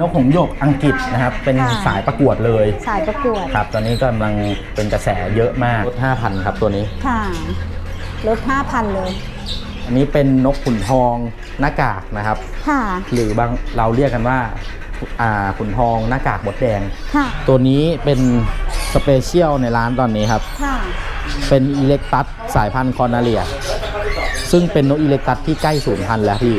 นกหงส์หยกอังกฤษนะครับ เป็นค่ะ สายประกวดเลยสายประกวดครับ ตอนนี้กำลังเป็นกระแสเยอะมากลด5,000 ครับตัวนี้ ค่ะลด5,000 เลย อันนี้เป็นนกขุนทองหน้ากากนะครับ ค่ะ หรือบางเราเรียกกันว่าอ่าขุนทองหน้ากากมดแดง ค่ะ ตัวนี้เป็นสเปเชียลในร้านตอนนี้ครับ ค่ะ เป็นอิเล็กตัสสายพันธุ์คอนาเลีย ซึ่งเป็นนกอิเล็กตัสที่ใกล้สูญพันธุ์แล้วพี่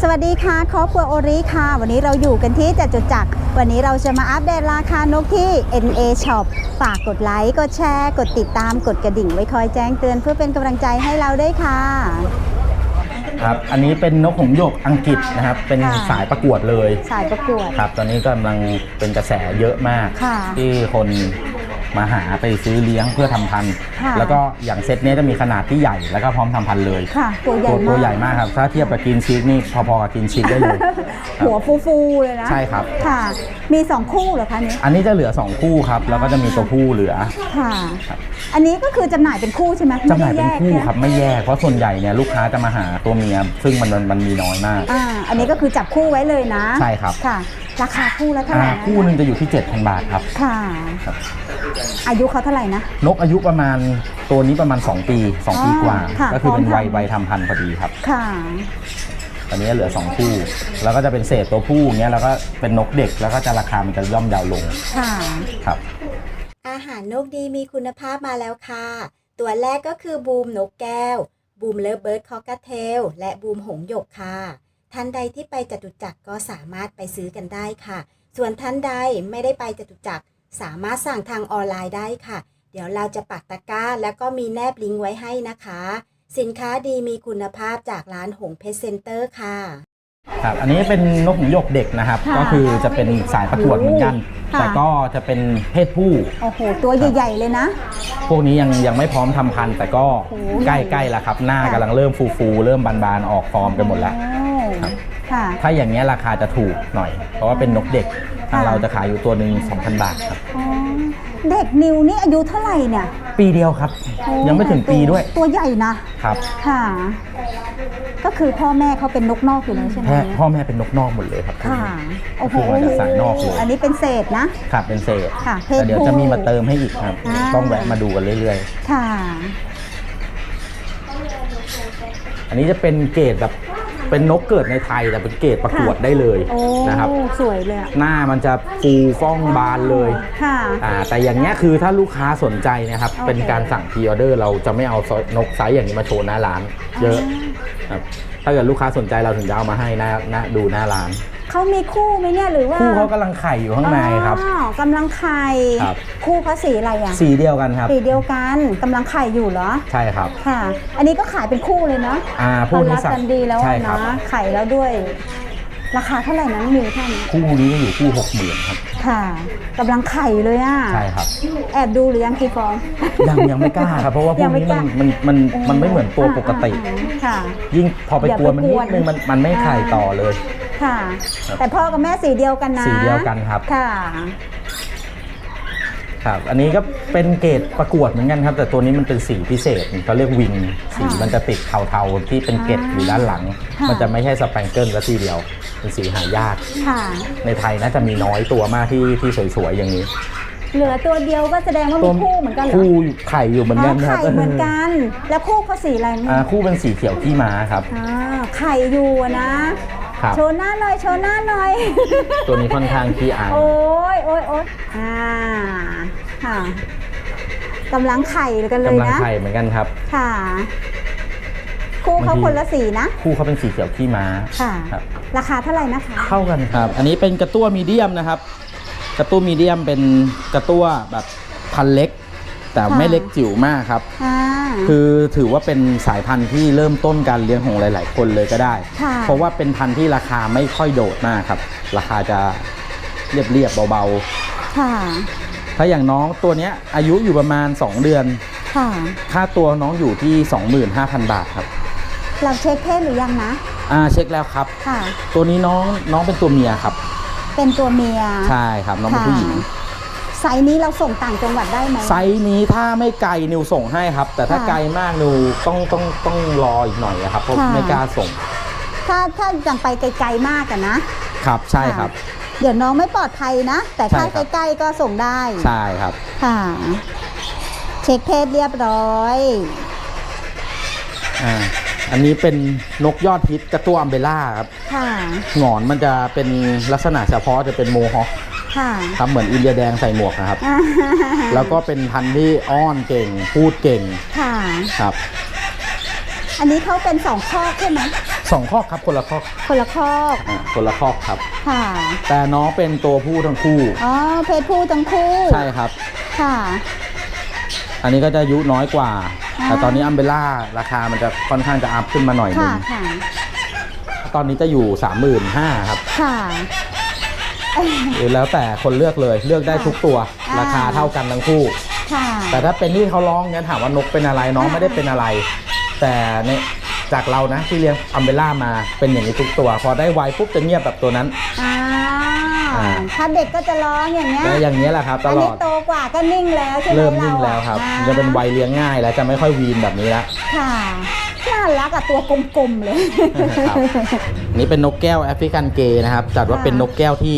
สวัสดีค่ะครอบครัวโอริค่ะ วันนี้เราอยู่กันที่จตุจักร วันนี้เราจะมาอัปเดตราคานกที่ NA Shop ฝากกดไลค์ กดแชร์ กดติดตาม กดกระดิ่งไว้คอยแจ้งเตือนเพื่อเป็นกำลังใจให้เราด้วยค่ะ ครับ อันนี้เป็นนกหงส์หยกอังกฤษนะครับ เป็นค่ะ สายประกวดเลย สายประกวด ครับ ตอนนี้กำลังเป็นกระแสเยอะมาก ค่ะ ที่คน มาหาไปซื้อเลี้ยงเพื่อทำพันธุ์ค่ะ แล้วก็อย่างเซตนี้จะมีขนาดที่ใหญ่แล้วก็พร้อมทำพันธุ์เลย ค่ะ ตัวใหญ่ตัวมากตัวใหญ่มากครับ ถ้าเทียบกับกินชิกนี่พอๆกับกินชิกได้เลยครับ หัวฟูๆเลยนะใช่ครับ ค่ะ มี2คู่เหรอคะเนี้อันนี้จะเหลือ 2 คู่ครับ แล้วก็จะมีตัวผู้เหลือ ค่ะ ครับ อันนี้ก็คือจำหน่ายเป็นคู่ใช่ไหมจำหน่ายเป็นคู่ไม่ได้แยกครับ ไม่แยกเพราะส่วนใหญ่เนี่ยลูกค้าจะมาหาตัวเมีย ซึ่งมันมันมันมีน้อยมาก อ่า อันนี้ก็คือจับคู่ไว้เลยนะใช่ครับ ค่ะ ราคาคู่แล้วเท่าไหอ่าร่นะคู่หนึ่งจะอยู่ที่ 7,000 บาทครับ ค่ะ ครับ อายุเขาเท่าไหร่นะ นกอายุประมาณตัวนี้ประมาณ 2 ปี 2 ปีกว่าค่ะก็คือเป็นพร้อมวัยทำ วัยทำพันธุ์พอดีครับ ค่ะ ตอนนี้เหลือ 2 คู่ แล้วก็จะเป็นเศษตัวผู้อย่างเงี้ยแล้วก็เป็นนกเด็กแล้วก็จะราคามันจะย่อมเยาวลงค่ะ ครับ อาหารนกดีมีคุณภาพมาแล้วค่ะ ตัวแรกก็คือบูมนกแก้ว บูมเลิฟเบิร์ดคอกาเทล และบูมหงหยกค่ะ ท่านใดที่ไปจตุจักรก็สามารถไปซื้อกันได้ค่ะ ส่วนท่านใดไม่ได้ไปจตุจักรสามารถสั่งทางออนไลน์ได้ค่ะ เดี๋ยวเราจะปักตะกร้า แล้วก็มีแนบลิงก์ไว้ให้นะคะ สินค้าดีมีคุณภาพจากร้านหงเพชรเซ็นเตอร์ค่ะ ครับอันนี้เป็นนกหงส์หยกเด็กนะครับ ค่ะก็คือจะเป็นสายประกวดเหมือนกัน ค่ะ แต่ก็จะเป็นเพศผู้ โอ้โห ตัวใหญ่ ๆ เลยนะ พวกนี้ยังยังไม่พร้อมทำพันธุ์ แต่ก็โอ้โหใกล้ใกล้แล้วครับ หน้าค่ะ กำลังเริ่มฟูฟูๆเริ่มบานๆออกฟอร์มกันหมดแล้ว โอ้ครับ ค่ะ ถ้าอย่างเงี้ยราคาจะถูกหน่อย เพราะว่าเป็นนกเด็กทางค่ะ เราจะขายอยู่ตัวหนึ่ง2,000 บาทครับ อ๋อเด็กนิวนี่อายุเท่าไหร่เนี่ยปีเดียวครับ โอ้ยังไม่ถึงปีด้วยตัวใหญ่นะ ครับ ค่ะ ก็คือพ่อแม่เขาเป็นนกนอกอยู่แล้วใช่ไหมแพ่พ่อแม่เป็นนกนอกหมดเลยครับค่ะโอ้โหคือมาจากสายนอกเลยอันนี้เป็นเศษนะ ครับเป็นเศษค่ะเพศแต่เดี๋ยวผู้จะมีมาเติมให้อีกครับ อ่า ต้องแวะมาดูกันเรื่อยค่ะ ๆ อันนี้จะเป็นเกรดแบบ เป็นนกเกิดในไทยแต่เป็นเกรดประกวดค่ะได้เลยโอ้นะครับ สวยเลยอะหน้ามันจะฟูฟ่องบานเลยค่ะ อ่าแต่อย่างเงี้ยคือถ้าลูกค้าสนใจนะครับโอเคเป็นการสั่งพรีออเดอร์ เราจะไม่เอานกไซส์อย่างนี้มาโชว์หน้าร้าน เยอะครับถ้าเกิดลูกค้าสนใจเราถึงจะเอามาให้หน้าหน้าดูหน้าร้าน เขามีคู่ไหมเนี่ยหรือว่าคู่เขากำลังไข่อยู่ข้างในครับอ๋อกำลังไข่ครับ คู่เขาสีอะไรอะสีเดียวกันครับสีเดียวกันกำลังไข่อยู่เหรอใช่ครับค่ะ อันนี้ก็ขายเป็นคู่เลยเนาะอ่าผู้ความนี้รักสั่งกันดีแล้วใช่อะครับนะไข่แล้วด้วย ราคาเท่าไหร่นะมิวท่านคู่นี้ก็อยู่คู่หกหมื่นครับ ค่ะกำลังไข่เลยอะใช่ครับ แอบดูหรือยังกี่ฟอง ยังยังไม่กล้าครับ เพราะว่าพยัวกงไม่นี้กมัล้านมันมันมันไม่เหมือนตัวปกติอ่าอ่าค่ะ ยิ่งพอไปอย่ากวนมันไปนิกดวนนึงมันมันไม่ไข่อ่าต่อเลย ค่ะครับแต่พ่อกับแม่สีเดียวกันนะ สีเดียวกันครับ ค่ะ ครับ อันนี้ก็เป็นเกรดประกวดเหมือนกันครับ แต่ตัวนี้มันเป็นสีพิเศษเขาเรียกวิงสีมันจะติดเทาๆที่เป็นเกล็ดอยู่ด้านหลังค่ะมันจะไม่ใช่สแปงเกิลซะทีเดียว เป็นสีหายากค่ะในไทยน่าจะมีน้อยตัวมากที่ที่สวยๆอย่างนี้ เหลือตัวเดียวก็แสดงว่ามีคู่เหมือนกันเหรอ คู่ไข่อยู่เหมือนกันครับไข่เหมือนกัน แล้วคู่เขาสีอะไรอ่าคู่เป็นสีเขียวขี้ม้าครับอ่าไข่อยู่อะนะ ครับ โชว์หน้าหน่อยโชว์หน้าหน่อย ตัวนี้ค่อนข้างขี้อาย โอ้ยโอ้ยโอ้ยอ่าค่ะกำลังไข่กันเลยกำลังนะ ไข่เหมือนกันครับ ค่ะ คู่เขาบางที คนละสีนะ คู่เขาเป็นสีเขียวขี้ม้าค่ะ ครับ ราคาเท่าไหร่นะคะเข้ากันครับ อันนี้เป็นกระตั้วมีเดียมนะครับ กระตั้วมีเดียมเป็นกระตั้วแบบพันเล็ก แต่ไม่เล็กจิ๋วมากครับอ่าคือถือว่าเป็นสายพันธุ์ที่เริ่มต้นการเลี้ยงของหลาย ๆ คนเลยก็ได้ค่ะเพราะว่าเป็นพันธุ์ที่ราคาไม่ค่อยโดดมากครับ ราคาจะเรียบๆเบาค่ะๆถ้าอย่างน้องตัวเนี้ยอายุอยู่ประมาณ 2 เดือนค่ะค่าตัวน้องอยู่ที่ 25,000 บาทครับ เราเช็คเพศหรือยังนะอ่าเช็คแล้วครับค่ะตัวนี้น้องน้องเป็นตัวเมียครับ เป็นตัวเมีย ใช่ครับน้องเป็นผู้หญิงค่ะ ไซส์นี้เราส่งต่างจังหวัดได้ไหม ไซส์นี้ถ้าไม่ไกลนิวส่งให้ครับ แต่ถ้าค่ะไกลมากนิวต้องต้องต้องรออีกหน่อยอะครับเพราะค่ะ ไม่กล้าส่งถ้าถ้ายังไปไกลๆมากอะนะครับ ใช่ครับคเดี๋ยวน้องไม่ปลอดภัยนะ แต่ถ้าใช่ครับ ใกล้ๆก็ส่งได้ใช่ครับ ค่ะ เช็คเพศเรียบร้อย อ่า อันนี้เป็นนกยอดฮิตกระตัวอัมเบล่าครับค่ะ หงอนมันจะเป็นลักษณะเฉพาะจะเป็นโมฮอค ค่ะครับเหมือนอินเดียแดงใส่หมวกนะครับ แล้วก็เป็นพันธุ์ที่อ้อนเก่ง พูดเก่งค่ะครับ อันนี้เขาเป็นสองคอกใช่ไหมสองข้อกครับคนละข้อกคนละคอกอ่าคนละข้อกครับ ค่ะ แต่น้องเป็นตัวผู้ทั้งคู่อ๋อเพศผู้ทั้งคู่ใช่ครับ ค่ะ อันนี้ก็จะอายุน้อยกว่าอ่าแต่ตอนนี้อัมเบล่าราคามันจะค่อนข้างจะอัพขึ้นมาหน่อยนึค่ะงค่ะตอนนี้จะอยู่35,000ครับ ค่ะ หรือแล้วแต่คนเลือกเลยเลือกได้ทุกตัวอ่าราคาเท่ากันทั้งคู่ ค่ะ แต่ถ้าเป็นที่เขาร้องเนี่ยถามว่านกเป็นอะไรน้องอ่าไม่ได้เป็นอะไร แต่เนี่ยจากเรานะที่เลี้ยงอัมเบล่ามาเป็นอย่างนี้ทุกตัว พอได้ไวปุ๊บจะเงียบแบบตัวนั้น อ่า อ่า ถ้าเด็กก็จะร้องอย่างเงี้ยแล้วอย่างนี้ยแหละครับตอันลนี้อดโตกว่าก็นิ่งแล้วใช่ไหมเริ่มนิ่งแล้วครับอ่าจะเป็นวัยเลี้ยงง่ายแล้วจะไม่ค่อยวีนแบบนี้แล้วค่ะ น่ารักอะตัวกลมๆเลย ครับนี่เป็นนกแก้วแอฟริกันเกย์นะครับ จัดว่าค่ะ เป็นนกแก้วที่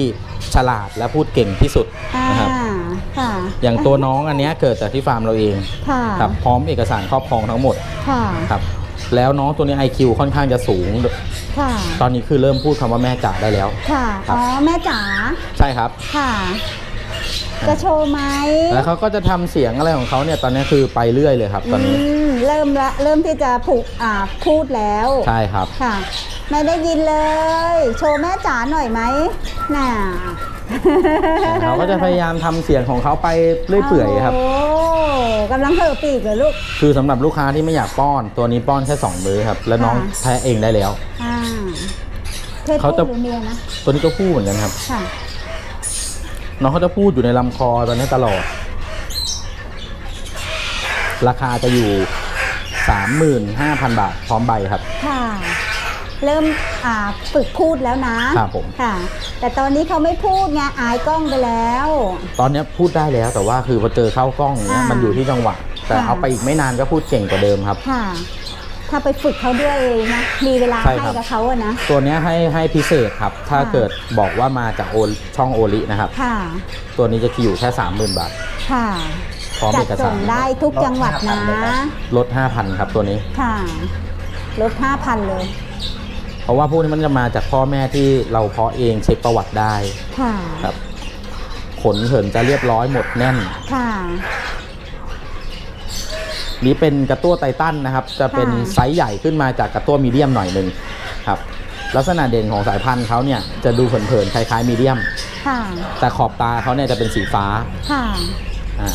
ฉลาดและพูดเก่งที่สุดอ่านะครับ ค่ะอย่างตัวน้องอันเนี้ยเกิดจากที่ฟาร์มเราเองค่ะครับพร้อมเอกสารครอบครองทั้งหมดค่ะครับ แล้วน้องตัวนี้ IQ ค่อนข้างจะสูง ค่ะตอนนี้คือเริ่มพูดคำว่าแม่จ๋าได้แล้ว ค่ะครับ อ๋อแม่จ๋าใช่ครับ ค่ะ จะโชว์ไหมแล้วเขาก็จะทำเสียงอะไรของเขาเนี่ยตอนนี้คือไปเรื่อยเลยครับ ตอนนี้มเริ่มละเริ่มที่จะผูกอ่าพูดแล้ว ใช่ครับค่ะ ไม่ได้ยินเลย โชว์แม่จ๋าหน่อยไหมน่ะเขาก็จะพยายามทำเสียงของเขาไปเรื่อยเปื่อยครับโอ้กำลังเห่อปีกเลยลูก คือสำหรับลูกค้าที่ไม่อยากป้อน ตัวนี้ป้อนแค่สองมื้อครับ แล้วน้องค่ะแพ้เองได้แล้วอ่าเพศเขาจะผู้หรือเมียนะตัวนี้ก็พูดเหมือนกันครับค่ะ น้องเขาจะพูดอยู่ในลำคอตอนนี้ตลอด ราคาจะอยู่ 35,000 บาท พร้อมใบครับ ค่ะ เริ่มอ่าฝึกพูดแล้วนะครับผม ค่ะ แต่ตอนนี้เขาไม่พูดไงอายกล้องไปแล้ว ตอนนี้พูดได้แล้วแต่ว่าคือพอเจอเข้ากล้องเนี้ยอ่ามัมันอยู่ที่จังหวะ แต่ค่ะ เอาไปอีกไม่นานก็พูดเก่งกว่าเดิมครับ ค่ะ ถ้าไปฝึกเขาด้วยนะมีเวลาใช่ให้ครับ กับเขาอะนะ ตัวเนี้ยให้ให้พิเศษครับ ถ้าค่ะ เกิดบอกว่ามาจากโอช่องโอลินะครับ ค่ะตัวนี้จะอยู่แค่ 30,000 บาท ค่ะพร้อมจัเอดกส่สางรได้ทุกจังหวัดนะ ลด5,000 ครับตัวนี้ ค่ะลดห้าพันเลย เพราะว่าพวกนี้มันจะมาจากพ่อแม่ที่เราเพาะเองเช็คประวัติได้ค่ะ ครับ ขนเหินจะเรียบร้อยหมดแน่น ค่ะ นี้เป็นกระตั้วไททันนะครับ จะเป็นค่ะไซส์ใหญ่ขึ้นมาจากกระตั้วมีเดียมหน่อยหนึ่งครับ ลักษณะเด่นของสายพันธุ์เขาเนี่ยจะดูเผินๆคล้ายๆมีเดียม ค่ะ แต่ขอบตาเขาเนี่ยจะเป็นสีฟ้าค่ะ อ่า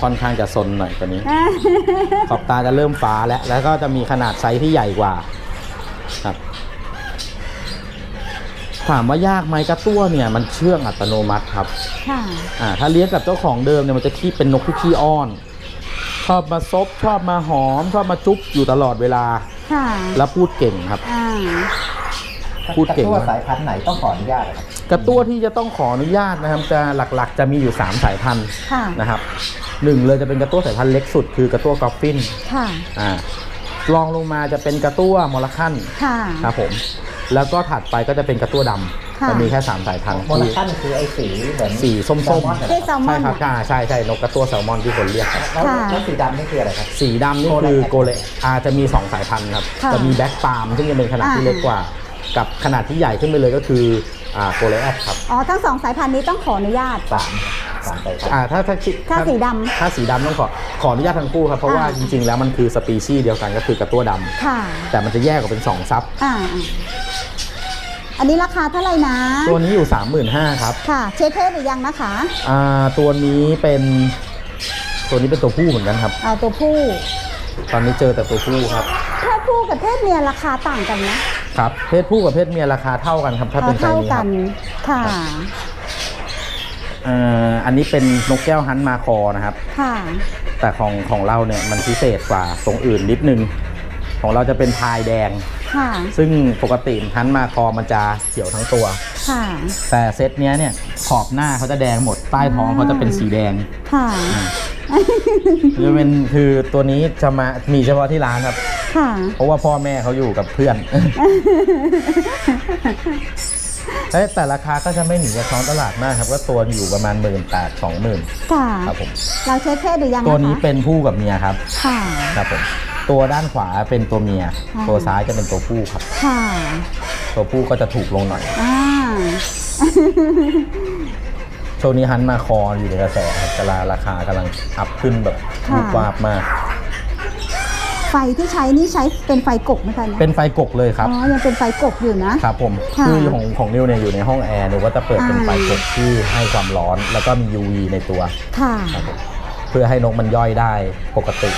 ค่อนข้างจะซนหน่อยตัวนี้ ขอบตาจะเริ่มฟ้าแล้วแล้วก็จะมีขนาดไซส์ที่ใหญ่กว่าครับ ถามว่ายากไหมกระตั้วเนี่ยมันเชื่องอัตโนมัติครับ ค่ะ อ่าถ้าเลี้ยงกับเจ้าของเดิมเนี่ยมันจะขี้เป็นนกที่ขี้อ้อน ชอบมาซบชอบมาหอมชอบมาจุ๊บอยู่ตลอดเวลา ค่ะ แล้วพูดเก่งครับ อ่า พูดเก่งกระตั้วมาก สายพันธุ์ไหนต้องขออนุญาตเหรอครับกระตั้วที่จะต้องขออนุญาตนะครับ จะหลักๆ จะมีอยู่ 3 สายพันธุ์ค่ะ นะครับหนึ่งเลยจะเป็นกระตั้วสายพันธุ์เล็กสุดคือกระตั้วกอฟฟินค่ะ อ่าลองลงมาจะเป็นกระตั้วมอลคันค่ะ ครับผม แล้วก็ถัดไปก็จะเป็นกระตั้วด ค่ะำจะมีแค่สามสายพันธุ์โมลที่คันคือไอ้สีเหมือนสีส้มแซลมอนๆเหรอที่แซลมใช่อน ครับอ่าใช่ใช่นกกระตั้วแซลมอนที่คนเรียกครับ แล้วค่ะ แล้วสีดำนี่คืออะไรครับ สีดำนี่คือโกเลอาจะมี 2 สายพันธุ์ครับ ค่ะจะมีแบ็กปาล์มซึ่งจะเป็นขนาดที่อ่า เล็กกว่า กับขนาดที่ใหญ่ขึ้นไปเลยก็คืออ่าโกเลแอดครับอ๋อ ทั้งสองสายพันธุ์นี้ต้องขออนุญาต สามสามสายพันธุ์อ่าถ้าถ้าคิดถ้าสีดำถ้าสีดำต้องขอขออนุญาตทั้งคู่ครับ เพราะว่าอ่า จริง ๆ แล้วมันคือสปีชีส์เดียวกันก็คือกระตั้วดำค่ะ แต่มันจะแยกออกเป็น 2 ซับ อ่า อ่าอันนี้ราคาเท่าไหร่นะ ตัวนี้อยู่ 35,000ครับ ค่ะ เช็คเพศหรือยังนะคะ อ่า ตัวนี้เป็น ตัวนี้เป็นตัวผู้เหมือนกันครับเอาตัวผู้ ตอนนี้เจอแต่ตัวผู้ครับ เพศผู้กับเพศเมียราคาต่างกันนะครับ เพศผู้กับเพศเมียราคาเท่ากันครับ ถ้าเป็นไซเท่าส์นี้คกัรับน ค่ะ เอ่ออันนี้เป็นนกแก้วฮันต์มาคอนะครับ ค่ะ แต่ของของเราเนี่ยมันพิเศษกว่าตรงอื่นนิดนึง ของเราจะเป็นพายแดง ค่ะ ซึ่งปกติฮันต์มาคอมันจะเขียวทั้งตัว ค่ะ แต่เซตเนี้ยเนี่ยขอบหน้าเขาจะแดงหมดใต้ท้องเขาจะเป็นสีแดงค่ะ จะเป็นคือตัวนี้จะมามีเฉพาะที่ร้านครับ ค่ะ เพราะว่าพ่อแม่เขาอยู่กับเพื่อนเอ้ยแต่ราคาก็จะไม่หนีจากท้องตลาดมากครับก็ตัวอยู่ประมาณหมื่นแปดสองหมื่นค่ะ ครับผม เราเช็คเพศหรือยังะคะตัวนี้เป็นผู้กับเมียครับ ค่ะ ครับผม ตัวด้านขวาเป็นตัวเมีย ค่ะ ตัวซ้ายจะเป็นตัวผู้ครับ ค่ะตัวผู้ก็จะถูกลงหน่อย อ่าช่วงนี้ฮันมาคออยู่ในกระแสครับกำลังราคากำลังอัพขึ้นแบบวูบวาบมาก ไฟที่ใช้นี่ใช้เป็นไฟกบไหมคะเนี่ยเป็นไฟกกเลยครับ อ๋อยังเป็นไฟกบอยู่นะ ครับผมค่ะคือของของนิวเนี่ยอยู่ในห้องแอร์นิวก็จะเปิดเป็นอ่า ไฟกกที่ให้ความร้อน แล้วก็มี UV ในตัวค่ะ ครับผมเพื่อให้นกมันย่อยได้ปกติ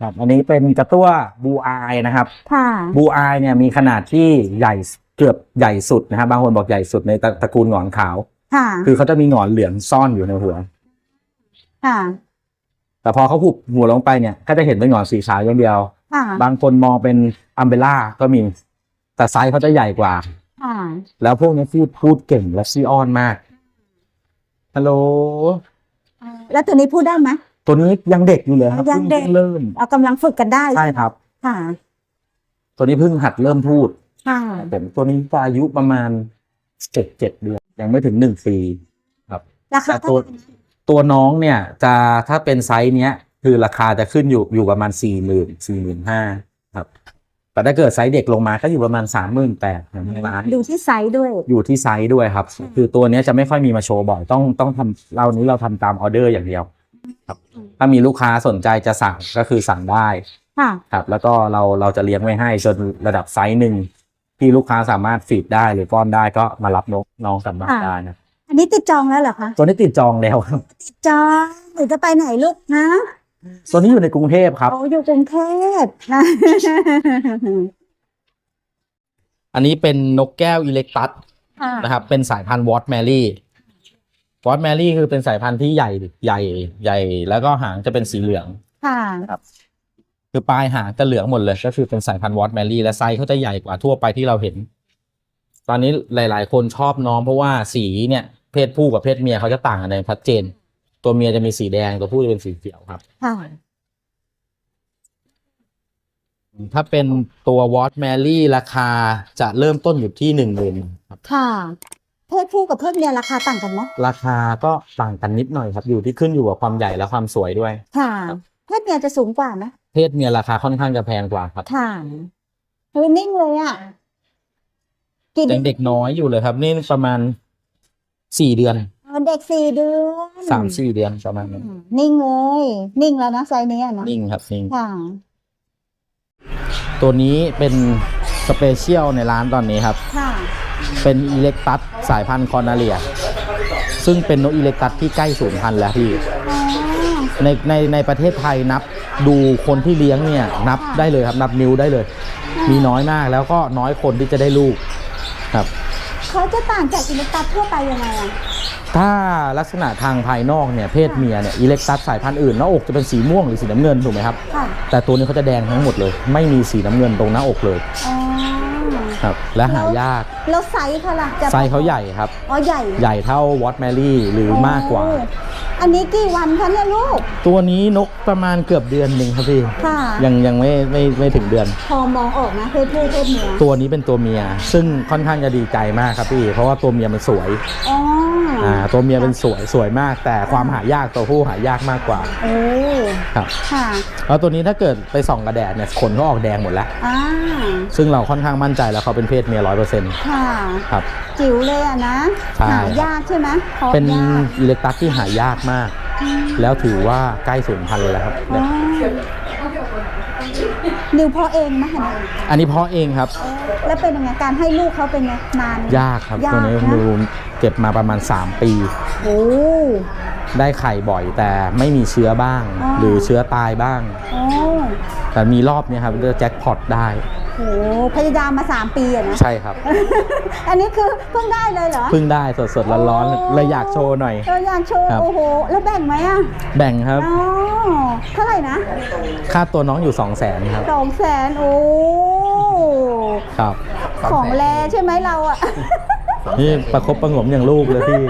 ค่ะครับอันนี้เป็นกระตั้วบูอายนะครับค่ะบูอายเนี่ยมีขนาดที่ใหญ่เกือบใหญ่สุดนะครับบางคนบอกใหญ่สุดในตระตระกูลหงอนขาว ค่ะ คือเขาจะมีหงอนเหลืองซ่อนอยู่ในหัว ค่ะ แต่พอเขาหุบหัวลงไปเนี่ยก็จะเห็นเป็นหงอนสีขาวอย่างเดียวค่ะบางคนมองเป็นอัมเบล่าก็มี แต่ไซส์เขาจะใหญ่กว่าค่ะแล้วพวกนี้พูดพูดเก่งและซีออนมากฮัลโหลแล้วตัวนี้พูดได้ไหม ตัวนี้ยังเด็กอยู่เลยครับยังเด็กพิ่เริ่มเอากำลังฝึกกันได้ใช่ครับ ค่ะ ตัวนี้เพิ่งหัดเริ่มพูดค่ะ ผมตัวนี้จะอายุประมาณเจ็ดเจ็ดเดือน ยังไม่ถึงหนึ่งปีครับราคาแต่เท่าตัวไหร่นะตัวน้องเนี่ยจะถ้าเป็นไซส์เนี้ย คือราคาจะขึ้นอยู่อยู่ประมาณสี่หมื่นสี่หมื่นห้าครับ แต่ถ้าเกิดไซส์เด็กลงมาก็อยู่ประมาณสามหมื่นแปดร้าน ดูที่ไซส์ด้วย อยู่ที่ไซส์ด้วยครับ คือตัวเนี้ยจะไม่ค่อยมีมาโชว์บ่อยต้องต้องทำเรานี้เราทำตามออเดอร์อย่างเดียว ครับถ้ามีลูกค้าสนใจจะสั่งก็คือสั่งได้ค่ะครับ แล้วก็เราเราจะเลี้ยงไว้ให้จนระดับไซส์หนึ่งที่ลูกค้าสามารถฟีดได้หรือป้อนได้ก็มารับนกน้องกลับบ้านค่ะได้นะอันนี้ติดจองแล้วเหรอคะตัวนี้ติดจองแล้วครับติดจองหรือจะไปไหนลูกนะตัวนี้อยู่ในกรุงเทพครับโอ้อยู่กรุงเทพนะอันนี้เป็นนกแก้วอิเล็กตัสค่ะนะครับ เป็นสายพันธุ์วอตแมรี่ วอตแมรี่คือเป็นสายพันธุ์ที่ใหญ่ใหญ่ใหญ่ แล้วก็หางจะเป็นสีเหลืองค่ะคือปลายหางจะเหลืองหมดเลย ก็คือเป็นสายพันธุ์วอตแมรี่และไซส์เขาจะใหญ่กว่าทั่วไปที่เราเห็น ตอนนี้หลาย ๆ คนชอบน้องเพราะว่าสีเนี่ย เพศผู้กับเพศเมียเขาจะต่างกันในชัดเจน ตัวเมียจะมีสีแดงตัวผู้จะเป็นสีเขียวครับค่ะถ้าเป็นตัววอตแมรี่ราคาจะเริ่มต้นอยู่ที่หนึ่งหมื่นครับค่ะ เพศผู้กับเพศเมียราคาต่างกันไหมราคาก็ต่างกันนิดหน่อยครับ อยู่ที่ขึ้นอยู่กับความใหญ่และความสวยด้วย ค่ะ เพศเมียจะสูงกว่าไหมเพศเมียราคาค่อนข้างจะแพงกว่าครับค่ะเฮ้ยนิ่งเลยอะกินยังเด็กน้อยอยู่เลยครับ นี่ประมาณสี่เดือนเออเด็กสี่เดือนสามสี่เดือนประมาณนั้นอืมนิ่งเลย นิ่งแล้วนะไซส์นี้อะนะนิ่งครับนิ่งค่ะตัวนี้เป็นสเปเชียลในร้านตอนนี้ครับ ค่ะ เป็นอิเล็กตัสสายพันธุ์คอนาเลีย ซึ่งเป็นนกอิเล็กตัสที่ใกล้สูญพันธุ์แล้วพี่อ๋อในในในประเทศไทยนับดูคนที่เลี้ยงเนี่ยนับได้เลยครับนับนิ้วได้เลย มีน้อยมากแล้วก็น้อยคนที่จะได้ลูกครับเขาจะต่างจากอิเล็กตัสทั่วไปยังไงอะถ้าลักษณะทางภายนอกเนี่ยเพศเมียเนี่ยอิเล็กตัสสายพันธุ์อื่นหน้าอกจะเป็นสีม่วงหรือสีน้ำเงินถูกไหมครับ ค่ะแต่ตัวนี้เขาจะแดงทั้งหมดเลย ไม่มีสีน้ำเงินตรงหน้าอกเลย อ๋อ ครับและหายาก แล้วไซส์เขาล่ะจะไซส์เขาใหญ่ครับ อ๋อใหญ่ใหญ่เท่าวอตแมรี่หรือมากกว่าโอ้อันนี้กี่วันคะเนี่ยลูก ตัวนี้นกประมาณเกือบเดือนหนึ่งครับพี่ค่ะยังยังไม่ไม่ไม่ถึงเดือน พอมองออกนะเพศผู้เพศเมียตัวนี้เป็นตัวเมีย ซึ่งค่อนข้างจะดีใจมากครับพี่ เพราะว่าตัวเมียมันสวยอ๋อ ออ่าตัวเมียเป็นสวยสวยมาก แต่ความหายากตัวผู้หายากมากกว่าโอ้ครับค่ะแล้วตัวนี้ถ้าเกิดไปส่องกระแดดเนี่ยขนก็ออกแดงหมดแล้วอ่าซึ่งเราค่อนข้างมั่นใจแล้วเขาเป็นเพศเมียร้อยเปอร์เซ็นต์ค่ะครับจิ๋วเลยอะนะใช่หายากใช่ไหมพบเป็นยากอิเล็กตัสที่หายากมาก แล้วถือว่าใกล้สูญพันธุ์เลยแล้วครับอ๋เนี่ยอนิวพอเองนะเห็นไหมอันนี้เพาะเองครับ แล้วเป็นยังไงการให้ลูกเขาเป็นไงนานไหมยากครับยากตัวนี้นะดู เก็บมาประมาณ 3 ปี โอ้ ได้ไข่บ่อยแต่ไม่มีเชื้อบ้าง อ๋อ หรือเชื้อตายบ้าง โอ้แต่มีรอบเนี้ครับเรียกแจ็คพอตได้ โหพยายามมา 3 ปีอะนะ ใช่ครับ อันนี้คือเพิ่งได้เลยเหรอ เพิ่งได้สดๆร้อนๆเลยอยากโชว์หน่อย เอออยากโชว์ ครับ โอ้โห แล้วแบ่งไหมอะแบ่งครับ อ๋อเท่าไหร่นะค่าตัวน้องอยู่ 2 0 0แสนครับ สองแสนโอ้ ครับ ของแรใช่ไหมเราอะ นี่ประคบประหงมอย่างลูกเลยพี่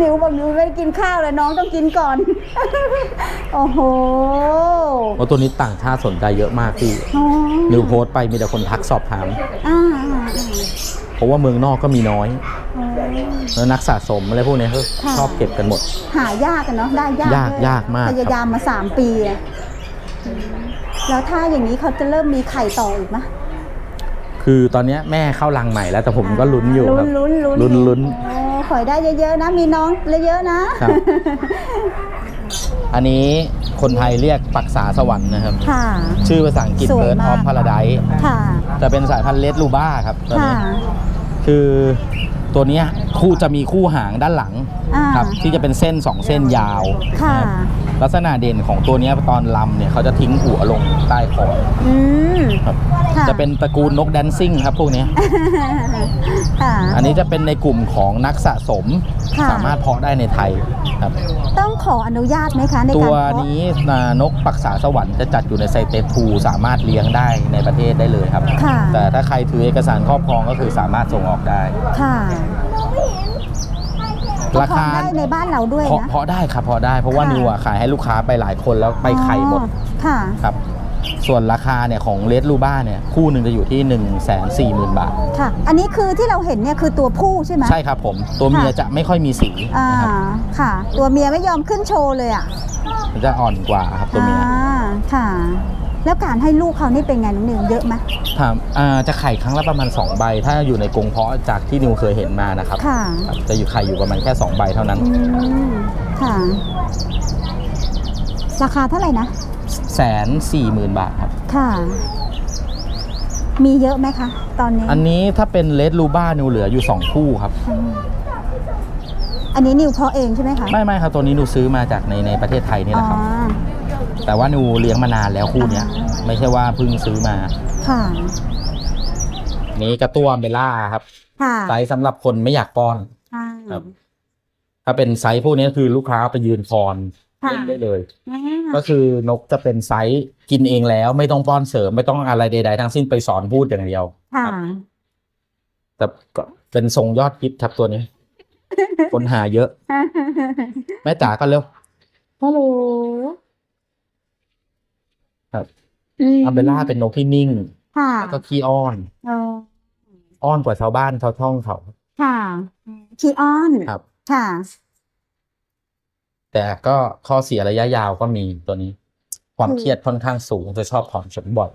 นิวบอกนิวไม่ได้กินข้าวเลยน้องต้องกินก่อน โอ้โหเพราะตัวนี้ต่างชาติสนใจเยอะมากพี่อ๋อนิวโพสต์ไปมีแต่คนทักสอบถาม อ่าอ่าอ่าเพราะว่าเมืองนอกก็มีน้อย อ๋อ แล้วนักสะสมอะไรพวกเนี้ยเขาค่ะ ชอบเก็บกันหมด หายากกันเนาะได้ยากยากด้วยยากมากพยายามมาสามปีอะแล้วถ้าอย่างนี้เขาจะเริ่มมีไข่ต่ออีกไหม คือตอนเนี้ยแม่เข้ารังใหม่แล้วแต่ผมก็ลุ้นอยู่ครับลุ้นลุ้นลุ้นลุ้นโอ้ขอยได้เยอะๆนะ มีน้องเยอะๆนะ ครับ อันนี้คนไทยเรียกปักษาสวรรค์นะครับ ค่ะ ชื่อภาษาอังกฤษสวย Bird มาก of Paradise ค่ะ แต่เป็นสายพันธุ์เลดลูบ้าครับตัวค่ะ นี้คือตัวเนี้ยคู่จะมีคู่หางด้านหลังอ่า ครับ ที่จะเป็นเส้นสองเส้นยาวค่ะ นะครับ ลักษณะเด่นของตัวเนี้ยตอนลำเนี่ยเขาจะทิ้งหัวลงใต้คออืมครับค่ะจะเป็นตระกูลนกแดนซิ่งครับพวกเนี้ยค่ะอันนี้จะเป็นในกลุ่มของนักสะสมค่ะสามารถเพาะได้ในไทยครับ ต้องขออนุญาตไหมคะในตัการวเพาะนี้อ่านกปักษาสวรรค์จะจัดอยู่ในไซเตทูสามารถเลี้ยงได้ในประเทศได้เลยครับค่ะแต่ถ้าใครถือเอกสารครอบครองก็คือสามารถส่งออกได้ค่ะ ราคาก็เพะได้ในบ้านเราด้วยเพาะนะเพาะได้ครับเพาะได้เพราะว่าค่ะนิวอะขายให้ลูกค้าไปหลายคนแล้วไปไข่หมดอ๋อค่ะครับ ส่วนราคาเนี่ยของเลดลูบ้าเนี่ยคู่หนึ่งจะอยู่ที่1นึ่งแสนสี่หมื่นบาทค่ะ อันนี้คือที่เราเห็นเนี่ยคือตัวผู้ใช่ไหมใช่ครับผมตัวเมียค่ะจะไม่ค่อยมีสีอ่านะครับค่ะ ตัวเมียไม่ยอมขึ้นโชว์เลยอะมันจะอ่อนกว่าครับตัวเมียอ่าค่ะ แล้วการให้ลูกเขานี่เป็นไงน้องนิวเยอะไหมถามอ่าจะไข่ครั้งละประมาณ 2 ใบ ถ้าอยู่ในกรงเพาะจากที่นิวเคยเห็นมานะครับค่ะครับจะอยู่ไข่อยู่ประมาณแค่ 2 ใบเท่านั้น อืมค่ะ ราคาเท่าไหร่นะ แสนสี่หมื่นบาทครับ ค่ะ มีเยอะไหมคะ ตอนนี้ อันนี้ถ้าเป็นเลดลูบ้านิวเหลืออยู่ 2 คู่ครับอืมอันนี้นิวเพาะเองใช่ไหมคะไม่ไม่ครับตัวนี้นิวซื้อมาจากในในประเทศไทยนี่แหอ๋อละครับ แต่ว่านิวเลี้ยงมานานแล้วคู่เนี้ยอ่าไม่ใช่ว่าเพิ่งซื้อมา ค่ะ นี้กระตัวเบลล่าครับค่ะไซส์สำหรับคนไม่อยากป้อนอ่าครับ ถ้าเป็นไซส์พวกนี้คือลูกค้าเอาไปยืนคอนค่ะเล่นได้เลยอ่าก็คือนกจะเป็นไซส์กินเองแล้ว ไม่ต้องป้อนเสริมไม่ต้องอะไรใด ๆ ทั้งสิ้นไปสอนพูดอย่างเดียวค่ะแต่ก็เป็นทรงยอดฮิตครับตัวนี้ คนหาเยอะ แม่จ๋าก็เร็วฮัลโหล ครับมอัมเบล่าเป็นนกที่นิ่งค่ะแล้วก็ขี้อ้อนอ๋ออ้อนกว่าชาวบ้านชาวช่องเขา ค่ะคีออนครับ ค่ะ แต่ก็ข้อเสียระยะยาวก็มีตัวนี้ ความคือเครียดค่อนข้างสูงจะชอบถอนขนบ่อย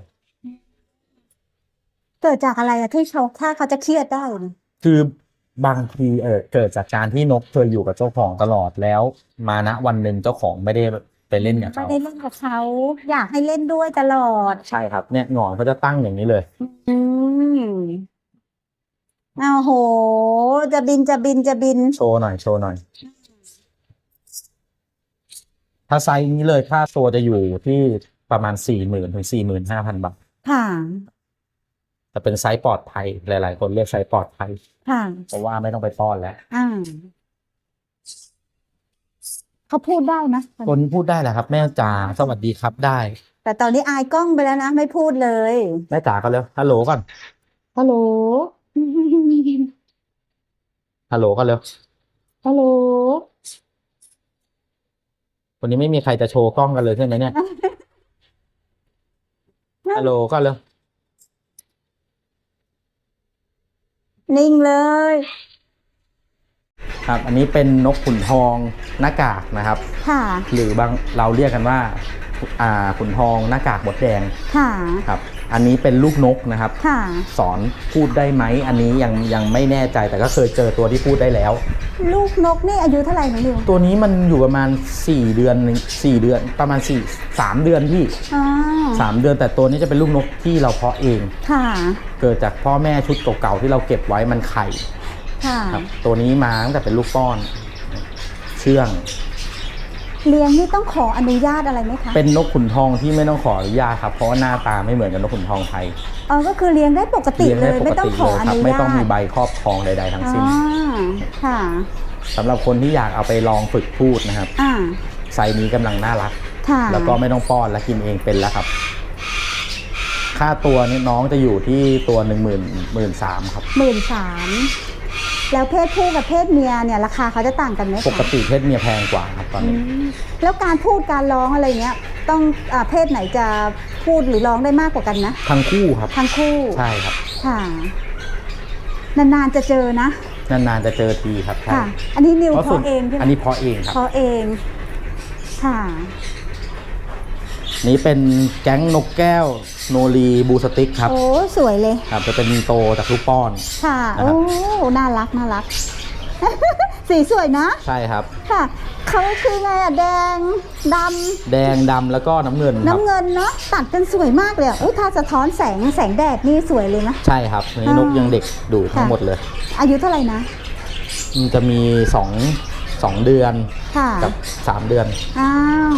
เกิดจากอะไรอะที่เขาถ้าเขาจะเครียดได้เนี่ยคือบางทีเออเกิดจากการที่นกเคยอยู่กับเจ้าของตลอดแล้ว มาณวันหนึ่งเจ้าของไม่ได้ ไปเล่นกับไม่เขาได้เล่นกับเขาอยากให้เล่นด้วยตลอด ใช่ครับเนี่ยหงอนเขาจะตั้งอย่างนี้เลย อืมอ้าวโห จะบินจะบินจะบิน โชว์หน่อยโชว์หน่อย ถ้าไซส์นี้เลยค่าตัวจะอยู่ที่ประมาณสี่หมื่นถึงสี่หมื่นห้าพันบาทค่ะ แต่เป็นไซส์ปลอดภัยหลาย ๆ คนเรียกไซส์ปลอดภัยค่ะ เพราะว่าไม่ต้องไปป้อนแล้ว อ่า เขาพูดได้ไหมคนพูดได้แหละครับ แม่จ๋าสวัสดีครับได้ แต่ตอนนี้อายกล้องไปแล้วนะ ไม่พูดเลย แม่จ๋าก็เร็วฮัลโหลก่อนฮัลโหลฮัลโหลก็เร็วฮัลโหลวันนี้ไม่มีใครจะโชว์กล้องกันเลยใช่ไหมเนี่ยฮัลโหลก็เร็วนิ่งเลย ครับ อันนี้เป็นนกขุนทองหน้ากากนะครับ ค่ะ หรือบางเราเรียกกันว่าอ่าขุนทองหน้ากากบดแดงค่ะ ครับ อันนี้เป็นลูกนกนะครับ ค่ะ สอนพูดได้ไหม อันนี้ยังยังไม่แน่ใจแต่ก็เคยเจอตัวที่พูดได้แล้ว ลูกนกนี่อายุเท่าไหร่น้องนิวตัวนี้มันอยู่ประมาณ 4 เดือน 4 เดือนประมาณ4 3เดือนพี่อ๋อ3เดือนแต่ตัวนี้จะเป็นลูกนกที่เราเพาะเอง ค่ะ เกิดจากพ่อแม่ชุดเก่าๆที่เราเก็บไว้มันไข่ ค่ะครับ ตัวนี้มาตั้งแต่เป็นลูกป้อน เชื่อง เลี้ยงนี่ต้องขออนุญาตอะไรไหมคะ เป็นนกขุนทองที่ไม่ต้องขออนุญาตครับ เพราะว่าหน้าตาไม่เหมือนกับนกขุนทองไทยอ๋อก็คือเลี้ยงได้ปกติเลี้ยงเลได้ยปไม่กต้องติขอเลยอครับนุญาตไม่ต้องมีใบครอบครองใด ๆ ทั้งอ๋อสิ้นค่ะสำหรับคนที่อยากเอาไปลองฝึกพูดนะครับอ่าไซส์นี้กำลังน่ารักค่ะแล้วก็ไม่ต้องป้อนและกินเองเป็นแล้วครับค่าตัวนี่น้องจะอยู่ที่ตัวหนึ่งหมื่นหมื่นสามครับหมื่นสาม แล้วเพศผู้กับเพศเมียเนี่ยราคาเขาจะต่างกันไหมปกคะติเพศเมียแพงกว่าครับตอนอืนี้ มแล้วการพูดการร้องอะไรเงี้ยต้องอาเพศไหนจะพูดหรือร้องได้มากกว่ากันนะทั้งคู่ครับ ทั้งคู่ใช่ครับ ค่ะนานๆจะเจอนะนานๆจะเจอทีครับใช่ค่ะ อันนี้นิวเพราะเพส่วนาะเองใช่ไหมอันนี้เพาะเองครับ เพาะเองค่ะ นี้เป็นแก๊งนกแก้วโนรีบูสติกครับโอ้สวยเลยครับจะเป็นโตจากลูกป้อน ค่ะนะโอ้ครับน่ารักน่ารัก สีสวยนะ ใช่ครับค่ะเขาคือไงอะแดงดแดงดำแล้วก็น้ำเงินำครับน้ำเงินเนาะตัดกันสวยมากเลยอะอุ้ยถ้าสะท้อนแสงแสงแดดนี่สวยเลยนะใช่ครับนี่นกยังเด็กดูทั้งหมดเลย อายุเท่าไหร่นะมันจะมีสองสองเดือนค่ะกับสามเดือนอ้าว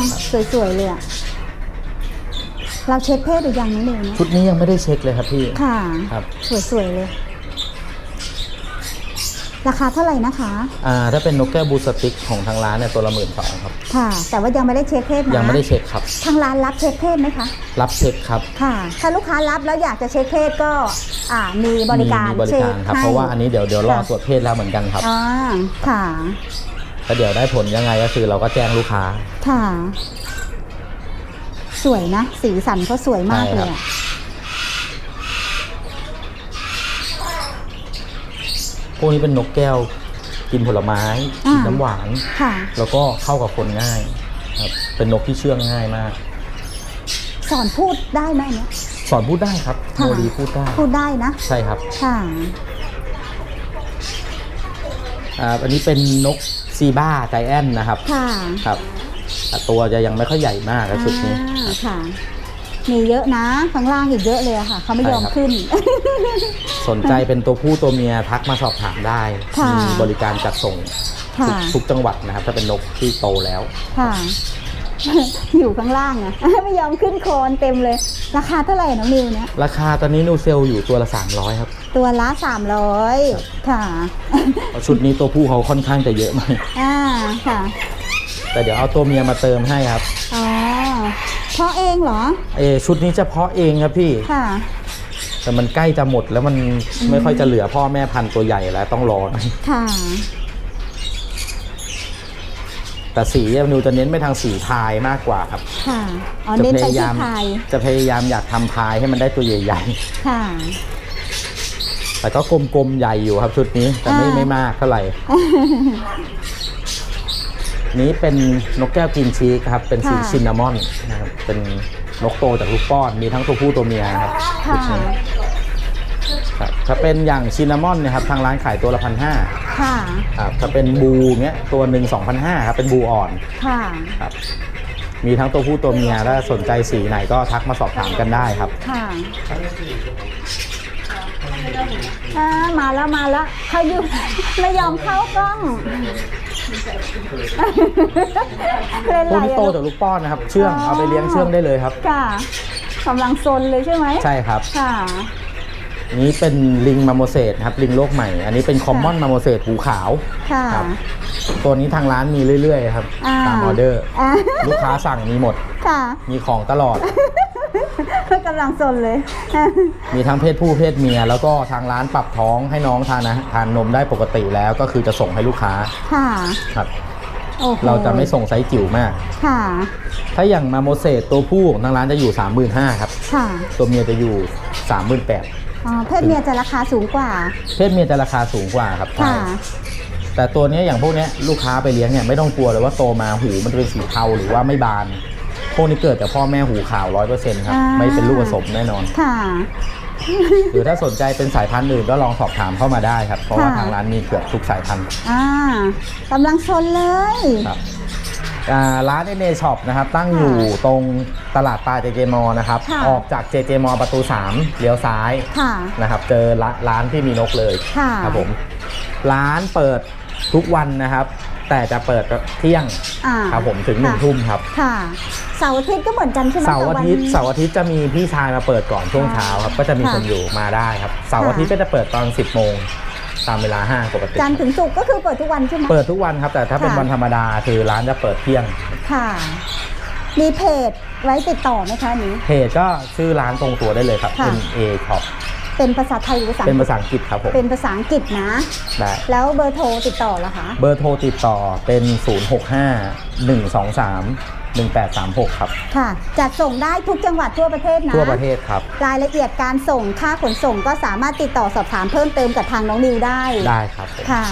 สวยๆเลยอะ เราเช็คเพศหรือยังน้องนิวเนี่ยชุดนี้ยังไม่ได้เช็คเลยครับพี่ ค่ะครับสวยๆเลย ราคาเท่าไหร่นะคะอ่าถ้าเป็นนกแก้วบูสติกของทางร้านเนี่ยตัวละหมื่นสองครับ ค่ะ แต่ว่ายังไม่ได้เช็คเพศนะยังไม่ได้เช็คครับ ทางร้านรับเช็คเพศไหมคะ รับเช็คครับ ค่ะ ถ้าลูกค้ารับแล้วอยากจะเช็คเพศก็อ่ามีบริการมีบริเช็คการครับให้เพราะว่าอันนี้เดี๋ยวเดี๋ยวรอค่ะตรวจเพศแล้วเหมือนกันครับอ่าค่ะแล้วเดี๋ยวได้ผลยังไงก็คือเราก็แจ้งลูกค้า ค่ะ สวยนะ สีสันเขาสวยมากใช่เลครับยอะพวกนี้เป็นนกแก้วกินผลไม้กินน้ำหวาน ค่ะ แล้วก็เข้ากับคนง่ายครับเป็นนกที่เชื่องง่ายมาก สอนพูดได้ไหมอันเนี้ยสอนพูดได้ครับค่ะโมดีพูดได้พูดได้นะ ใช่ครับค่ะอ่าอันนี้เป็นนกซีบ้าใจแอนนะครับ ค่ะครับแต่ตัวจะยังไม่ค่อยใหญ่มากนะชุดนี้ อ่าค่ะ มีเยอะนะ ข้างล่างอีกเยอะเลยอะค่ะ เขาไม่ยอมใช่ครับ ขึ้น สนใจเป็นตัวผู้ตัวเมียทักมาสอบถามได้ค่ะ มีบริการจัดส่งค่ะทุกทุกจังหวัดนะครับ ถ้าเป็นนกที่โตแล้ว ค่ะ อยู่ข้างล่างอะ ไม่ยอมขึ้นโคนเต็มเลย ราคาเท่าไหร่น้องนิวเนี่ย ราคาตอนนี้นูเซลอยู่ตัวละ 300 ครับ ตัวละสามร้อยค่ะเพราะชุดนี้ตัวผู้เขาค่อนข้างจะเยอะมาก อ่าค่ะ แต่เดี๋ยวเอาตัวเมียมาเติมให้ครับ อ๋อเพราะเองเหรอ เออชุดนี้เฉพาะเองครับพี่ ค่ะ แต่มันใกล้จะหมดแล้วมันไม่ค่อยจะเหลือพ่อแม่พันธุ์ตัวใหญ่แล้วต้องรอหน่อยค่ะ แต่สีนิวจะเน้นไปทางสีพายมากกว่าครับ ค่ะ อ๋อจะเน้นพไปยาที่ยามไทยจะพยายามอยากทำพายให้มันได้ตัวใหญ่ค่ะ ๆ แต่ก็กลมๆใหญ่อยู่ครับชุดนี้แต่ไม่อ่า ไม่มากเท่าไหร่ นี้เป็นนกแก้วกินชีสครับ เป็นสีค่ะชินนามอนนะครับ เป็นนกโตจากลูกป้อน มีทั้งตัวผู้ตัวเมียนะครับค่ะชุดนี้ครับ ถ้าเป็นอย่างชินนามอนเนะครับทางร้านขายตัวละพันห้าค่ะ ครับ ถ้าเป็นบูเงี้ยตัวหนึ่งสองพันห้าครับ เป็นบูอ่อน ค่ะ ครับ มีทั้งตัวผู้ตัวเมียถ้าสนใจสีไหนก็ทักมาสอบถามกันได้ครับ ค่ะอ่ามาแล้วมาแล้วเขาอยู่ ไม่ยอมเข้ากล้อง เล่นพวกไรนี้อะโตลูกจากลูกป้อนนะครับ เชื่องอ๋อเอาไปเลี้ยงเชื่องได้เลยครับ ค่ะกำลังซนเลยใช่ไหมใช่ครับ ค่ะ นี้เป็นลิงมาโมเสสครับลิงโลกใหม่ อันนี้เป็นคอมมอนมาโมเสสหูขาว ค่ะครับ ตัวนี้ทางร้านมีเรื่อยๆครับอ่าตามออเดอร์อ่าลูกค้าสั่งมีหมด ค่ะ มีของตลอด กำลังซนเลย มีทั้งเพศผู้เพศเมีย แล้วก็ทางร้านปรับท้องให้น้องทานนะทานนมได้ปกติแล้วก็คือจะส่งให้ลูกค้าค่ะครับโอ้โหเราจะไม่ส่งไซส์จิ๋วมาก ค่ะ ถ้าอย่างมาโมเสสตัวผู้ของทางร้านจะอยู่ 35,000ครับ ค่ะตัวเมียจะอยู่ 38,000อ๋อเพศเมียจะราคาสูงกว่า เพศเมียจะราคาสูงกว่าครับใช่ค่ะ แต่ตัวเนี้ยอย่างพวกเนี้ยลูกค้าไปเลี้ยงเนี่ยไม่ต้องกลัวเลยว่าโตมาหูมันจะเป็นสีเทาหรือว่าไม่บาน พวกนี้เกิดจากพ่อแม่หูขาวร้อยเปอร์เซ็นต์ครับ อ่า ไม่เป็นลูกผสมแน่นอน ค่ะ หรือถ้าสนใจเป็นสายพันธุ์อื่นก็ลองสอบถามเข้ามาได้ครับ เพราะว่าค่ะ ทางร้านมีเกือบทุกสายพันธุ์อ่ากำลังซนเลย ครับอ่าร้านเนช็อปนะครับ ตั้งอยู่ตรงตลาดปลาเจเจมอนะครับ ค่ะ ออกจากเจเจมอประตู 3เลี้ยวซ้ายค่ะ นะครับ เจอร้านร้านที่มีนกเลยค่ะ ครับผม ร้านเปิดทุกวันนะครับ แต่จะเปิดเที่ยงอ่าครับผมถึงหนึ่งค่ะทุ่มครับค่ะ เสาร์อาทิตย์ก็เหมือนกันใช่ไหมเสาร์อาทิตย์แต่วันเสาร์อาทิตย์จะมีพี่ชายมาเปิดก่อนช่วงเช้าครับก็จะมีค่ะคนอยู่มาได้ครับเสาร์อาทิตย์ก็จะเปิดตอน 10โมงตามเวลาห้างปกติจันทร์ถึงศุกร์ก็คือเปิดทุกวันใช่ไหมเปิดทุกวันครับ แต่ถ้าเป็นค่ะวันธรรมดาคือร้านจะเปิดเที่ยงค่ะ มีเพจไว้ติดต่อไหมคะอันนี้เพจก็ชื่อร้านตรงตัวได้เลยครับค่ะเป็น A Shop เป็นภาษาไทยหรือภาษาเป็นภาษาอังกฤษครับผมเป็นภาษาอังกฤษนะ ได้แล้วเบอร์โทรติดต่อล่ะคะ เบอร์โทรติดต่อเป็น 0 6 5 1 2 3 1836 ครับ ค่ะ จัดส่งได้ทุกจังหวัดทั่วประเทศนะ ทั่วประเทศครับ รายละเอียดการส่งค่าขนส่งก็สามารถติดต่อสอบถามเพิ่มเติมกับทางน้องนิวได้ ได้ครับผม ค่ะ